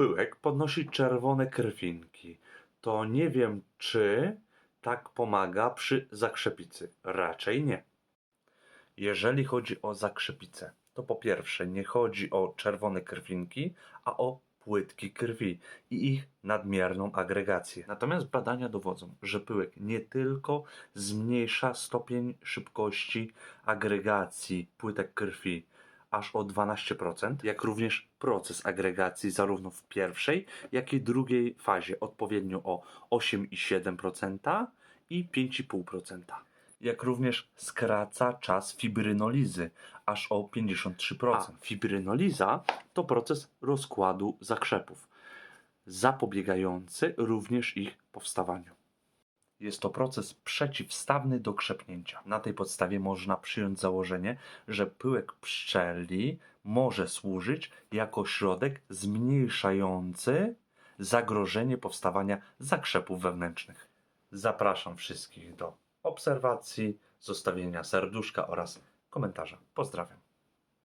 pyłek podnosi czerwone krwinki. To nie wiem, czy tak pomaga przy zakrzepicy. Raczej nie. Jeżeli chodzi o zakrzepicę, to po pierwsze nie chodzi o czerwone krwinki, a o płytki krwi i ich nadmierną agregację. Natomiast badania dowodzą, że pyłek nie tylko zmniejsza stopień szybkości agregacji płytek krwi aż o 12%, jak również proces agregacji zarówno w pierwszej, jak i drugiej fazie odpowiednio o 8,7% i 5,5%. Jak również skraca czas fibrynolizy aż o 53%. A fibrynoliza to proces rozkładu zakrzepów, zapobiegający również ich powstawaniu. Jest to proces przeciwstawny do krzepnięcia. Na tej podstawie można przyjąć założenie, że pyłek pszczeli może służyć jako środek zmniejszający zagrożenie powstawania zakrzepów wewnętrznych. Zapraszam wszystkich do obserwacji, zostawienia serduszka oraz komentarza. Pozdrawiam.